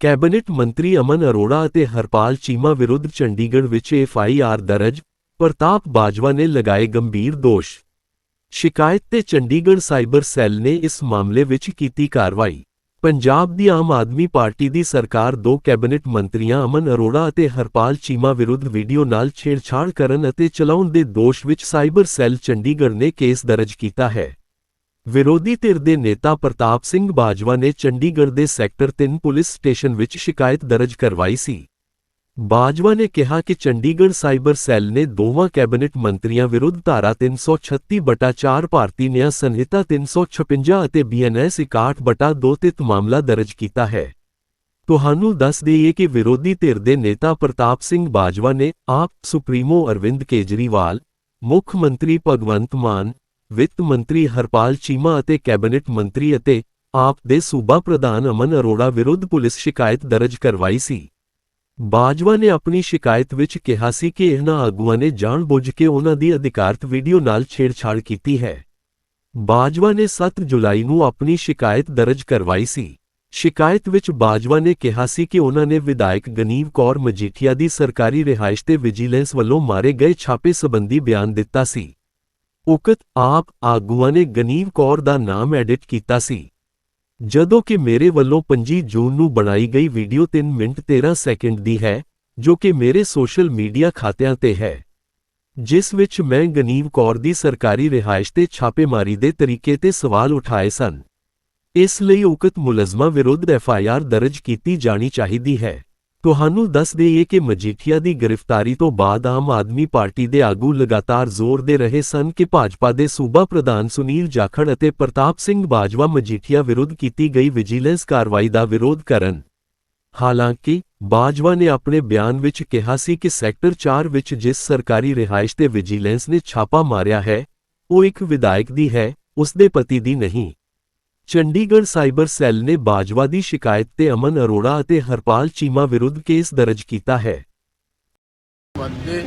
Cabinet ਮੰਤਰੀ ਅਮਨ ਅਰੋੜਾ ਅਤੇ ਹਰਪਾਲ ਚੀਮਾ ਵਿਰੁੱਧ ਚੰਡੀਗੜ੍ਹ ਵਿੱਚ ਐਫਆਈਆਰ ਦਰਜ, ਪ੍ਰਤਾਪ ਬਾਜਵਾ ਨੇ ਲਗਾਏ ਗੰਭੀਰ ਦੋਸ਼। ਸ਼ਿਕਾਇਤ ਤੇ ਚੰਡੀਗੜ੍ਹ ਸਾਈਬਰ ਸੈੱਲ ਨੇ ਇਸ ਮਾਮਲੇ ਵਿੱਚ ਕੀਤੀ ਕਾਰਵਾਈ। ਪੰਜਾਬ ਦੀ ਆਮ ਆਦਮੀ ਪਾਰਟੀ ਦੀ ਸਰਕਾਰ ਦੋ ਕੈਬਨਿਟ ਮੰਤਰੀਆਂ ਅਮਨ ਅਰੋੜਾ ਅਤੇ ਹਰਪਾਲ ਚੀਮਾ ਵਿਰੁੱਧ ਵੀਡੀਓ ਨਾਲ ਛੇੜਛਾੜ ਕਰਨ ਅਤੇ ਚਲਾਉਣ ਦੇ ਦੋਸ਼ ਵਿੱਚ ਸਾਈਬਰ ਸੈੱਲ ਚੰਡੀਗੜ੍ਹ ਨੇ ਕੇਸ ਦਰਜ ਕੀਤਾ ਹੈ। ਵਿਰੋਧੀ ਧਿਰ ਦੇ ਨੇਤਾ ਪ੍ਰਤਾਪ ਸਿੰਘ ਬਾਜਵਾ ਨੇ ਚੰਡੀਗੜ੍ਹ ਦੇ ਸੈਕਟਰ 3 ਪੁਲਿਸ ਸਟੇਸ਼ਨ ਵਿੱਚ ਸ਼ਿਕਾਇਤ ਦਰਜ ਕਰਵਾਈ ਸੀ। ਬਾਜਵਾ ਨੇ ਕਿਹਾ ਕਿ ਚੰਡੀਗੜ੍ਹ ਸਾਈਬਰ ਸੈੱਲ ਨੇ ਦੋਵਾਂ ਕੈਬਨਿਟ ਮੰਤਰੀਆਂ ਵਿਰੁੱਧ ਧਾਰਾ 336 ਬਟਾ 4 ਭਾਰਤੀ ਨਿਆਂ ਸੰਹਿਤਾ 356 ਅਤੇ ਬੀਐਨਐਸ 61 ਬਟਾ 2 ਤਿਤ ਮਾਮਲਾ ਦਰਜ ਕੀਤਾ ਹੈ। ਤੁਹਾਨੂੰ ਦੱਸ ਦੇਈਏ ਕਿ ਵਿਰੋਧੀ ਧਿਰ ਦੇ ਨੇਤਾ ਪ੍ਰਤਾਪ ਸਿੰਘ ਬਾਜਵਾ ਨੇ ਆਪ ਸੁਪਰੀਮੋ ਅਰਵਿੰਦ ਕੇਜਰੀਵਾਲ, ਮੁੱਖ ਮੰਤਰੀ ਭਗਵੰਤ ਮਾਨ ਵਿੱਤ ਮੰਤਰੀ ਹਰਪਾਲ ਚੀਮਾ ਅਤੇ ਕੈਬਨਿਟ ਮੰਤਰੀ ਅਤੇ ਆਪ ਦੇ ਸੂਬਾ ਪ੍ਰਧਾਨ ਅਮਨ ਅਰੋੜਾ ਵਿਰੁੱਧ ਪੁਲਿਸ ਸ਼ਿਕਾਇਤ ਦਰਜ ਕਰਵਾਈ ਸੀ। ਬਾਜਵਾ ਨੇ ਆਪਣੀ ਸ਼ਿਕਾਇਤ ਵਿੱਚ ਕਿਹਾ ਸੀ ਕਿ ਇਹਨਾਂ ਆਗੂਆਂ ਨੇ ਜਾਣਬੁੱਝ ਕੇ ਉਹਨਾਂ ਦੀ ਅਧਿਕਾਰਤ ਵੀਡੀਓ ਨਾਲ ਛੇੜਛਾੜ ਕੀਤੀ ਹੈ। ਬਾਜਵਾ ਨੇ 7 ਜੁਲਾਈ ਨੂੰ ਆਪਣੀ ਸ਼ਿਕਾਇਤ ਦਰਜ ਕਰਵਾਈ ਸੀ। ਸ਼ਿਕਾਇਤ ਵਿੱਚ ਬਾਜਵਾ ਨੇ ਕਿਹਾ ਸੀ ਕਿ ਉਹਨਾਂ ਨੇ ਵਿਧਾਇਕ ਗਨੀਵ ਕੌਰ ਮਜੀਠੀਆ ਦੀ ਸਰਕਾਰੀ ਰਿਹਾਇਸ਼ ਤੇ ਵਿਜੀਲੈਂਸ ਵੱਲੋਂ ਮਾਰੇ ਗਏ ਛਾਪੇ ਸੰਬੰਧੀ ਬਿਆਨ ਦਿੱਤਾ ਸੀ। ਉਕਤ ਆਪ ਆਗੂਆਂ ਨੇ ਗਨੀਵ ਕੌਰ ਦਾ ਨਾਮ ਐਡਿਟ ਕੀਤਾ ਸੀ। ਜਦੋਂ ਕਿ ਮੇਰੇ ਵੱਲੋਂ 25 ਜੂਨ ਨੂੰ ਬਣਾਈ ਗਈ ਵੀਡੀਓ 3 ਮਿੰਟ 13 ਸੈਕਿੰਡ ਦੀ ਹੈ, ਜੋ ਕਿ ਮੇਰੇ ਸੋਸ਼ਲ ਮੀਡੀਆ ਖਾਤਿਆਂ ਤੇ ਹੈ। ਜਿਸ ਵਿੱਚ ਮੈਂ ਗਨੀਵ ਕੌਰ ਦੀ ਸਰਕਾਰੀ ਰਿਹਾਇਸ਼ ਤੇ ਛਾਪੇਮਾਰੀ ਦੇ ਤਰੀਕੇ ਤੇ ਸਵਾਲ ਉਠਾਏ ਸਨ। ਇਸ ਲਈ ਉਕਤ ਮੁਲਜ਼ਮਾਂ ਵਿਰੁੱਧ ਐਫਆਈਆਰ ਦਰਜ ਕੀਤੀ ਜਾਣੀ ਚਾਹੀਦੀ ਹੈ। ਤੁਹਾਨੂੰ ਦੱਸ ਦੇਈਏ ਕਿ ਮਜੀਠੀਆ ਦੀ ਗ੍ਰਿਫਤਾਰੀ ਤੋਂ ਬਾਅਦ ਆਮ ਆਦਮੀ ਪਾਰਟੀ ਦੇ ਆਗੂ ਲਗਾਤਾਰ ਜ਼ੋਰ ਦੇ ਰਹੇ ਸਨ ਕਿ ਭਾਜਪਾ ਦੇ ਸੂਬਾ ਪ੍ਰਧਾਨ ਸੁਨੀਲ ਜਾਖੜ ਅਤੇ ਪ੍ਰਤਾਪ ਸਿੰਘ ਬਾਜਵਾ ਮਜੀਠੀਆ ਵਿਰੁੱਧ ਕੀਤੀ ਗਈ ਵਿਜੀਲੈਂਸ ਕਾਰਵਾਈ ਦਾ ਵਿਰੋਧ ਕਰਨ। ਹਾਲਾਂਕਿ, ਬਾਜਵਾ ਨੇ ਆਪਣੇ ਬਿਆਨ ਵਿੱਚ ਕਿਹਾ ਸੀ ਕਿ ਸੈਕਟਰ 4 ਵਿੱਚ ਜਿਸ ਸਰਕਾਰੀ ਰਿਹਾਇਸ਼ ਤੇ ਵਿਜੀਲੈਂਸ ਨੇ ਛਾਪਾ ਮਾਰਿਆ ਹੈ, ਉਹ ਇੱਕ ਵਿਧਾਇਕ ਦੀ ਹੈ ਉਸ ਦੇ ਪਤੀ ਦੀ ਨਹੀਂ। ਚੰਡੀਗੜ੍ਹ ਸਾਈਬਰ ਸੈੱਲ ਨੇ ਬਾਜਵਾ ਦੀ ਸ਼ਿਕਾਇਤ ਤੇ ਅਮਨ ਅਰੋੜਾ ਅਤੇ ਹਰਪਾਲ ਚੀਮਾ ਵਿਰੁੱਧ ਕੇਸ ਦਰਜ ਕੀਤਾ ਹੈ। ਬੰਦੇ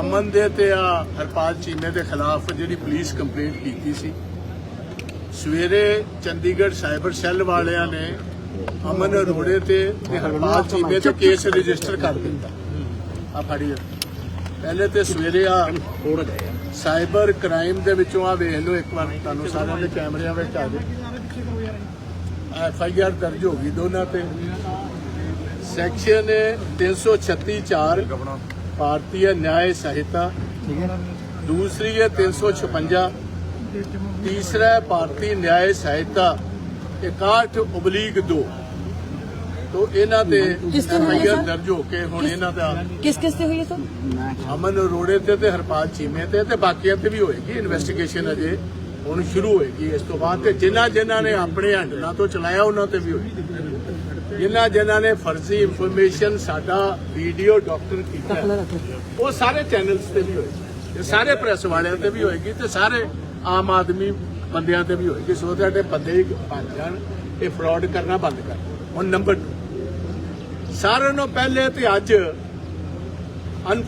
ਅਮਨ ਦੇ ਤੇ ਆ ਹਰਪਾਲ ਚੀਮੇ ਦੇ ਖਿਲਾਫ ਜਿਹੜੀ ਪੁਲਿਸ ਕੰਪਲੇਂਟ ਕੀਤੀ ਸੀ, ਸਵੇਰੇ ਚੰਡੀਗੜ੍ਹ ਸਾਈਬਰ ਸੈੱਲ ਵਾਲਿਆਂ ਨੇ ਅਮਨ ਅਰੋੜੇ ਤੇ ਹਰਪਾਲ ਚੀਮੇ ਤੇ ਕੇਸ ਰਜਿਸਟਰ ਕਰ ਦਿੱਤਾ। ਆ ਫੜੀ ਪਹਿਲੇ ਤੇ ਸਵੇਰੇ ਆ ਸਾਈਬਰ ਕ੍ਰਾਈਮ ਦੇ ਵਿੱਚੋਂ ਆ ਵੇਖ ਲਓ ਇੱਕ ਵਾਰ ਤੁਹਾਨੂੰ ਸਾਰਿਆਂ ਦੇ ਕੈਮਰਿਆਂ ਵਿੱਚ ਆ ਜਾਓ। ਐਫ ਆਈ ਦਰਜ ਹੋ ਗਈ ਦੋਨਾਂ ਤੇ। ਸੈਕਸ਼ਨ 336 ਭਾਰਤੀ ਨਿਆਂ ਸਹਿਤਾ। ਦੂਸਰੀ ਹੈ 356 ਤੀਸਰਾ ਭਾਰਤੀ ਨਿਆਂ ਸਹਾਇਤਾ 61 ਉਬਲੀਗ 2 ਤੋ ਇਹਨਾਂ ਤੇ ਕਿਸ ਤੇ ਹੋਈ ਹੈ ਐਫਆਈਆਰ ਸਰ? ਦਰਜ ਹੋ ਕੇ ਹੁਣ ਇਹਨਾਂ ਦਾ ਕਿਸ ਕਿਸ ਤੇ ਹੋਈ ਹੈ ਸਰ? ਅਮਨ ਅਰੋੜੇ ਤੇ ਤੇ ਹਰਪਾਲ ਚੀਮੇ ਤੇ ਤੇ ਬਾਕੀਆਂ ਤੇ ਵੀ ਹੋਏਗੀ ਇਨਵੈਸਟੀਗੇਸ਼ਨ ਅਜੇ ਹੁਣ ਸ਼ੁਰੂ ਹੋਏਗੀ। ਇਸ ਤੋਂ ਬਾਅਦ ਤੇ ਜਿਨ੍ਹਾਂ ਜਿਨ੍ਹਾਂ ਨੇ ਆਪਣੇ ਹੈਂਡਲਾਂ ਤੋਂ ਚਲਾਇਆ ਉਹਨਾਂ ਤੇ ਵੀ ਹੋਏਗੀ। ਜਿਨ੍ਹਾਂ ਜਿਨ੍ਹਾਂ ਨੇ ਫਰਜ਼ੀ ਇਨਫੋਰਮੇਸ਼ਨ ਸਾਡਾ ਵੀਡੀਓ ਡਾਕਟਰ ਕੀਤਾ ਹੈ, ਉਹ ਸਾਰੇ ਚੈਨਲਸ ਤੇ ਵੀ ਹੋਏਗੀ। ਇਹ ਸਾਰੇ ਪ੍ਰੈਸ ਵਾਲਿਆਂ ਤੇ ਵੀ ਹੋਏਗੀ ਤੇ ਸਾਰੇ ਆਮ ਆਦਮੀ ਬੰਦਿਆਂ ਤੇ ਵੀ ਹੋਏਗੀ। ਸੋ ਇਹ ਬੰਦੇ ਹੀ ਬਣ ਜਾਣ ਇਹ ਫਰਾਡ ਕਰਨਾ ਬੰਦ ਕਰ ਹੁਣ ਨੰਬਰ 2 ਸਾਰਿਆਂ ਨੂੰ ਪਹਿਲੇ ਤੇ ਅੱਜ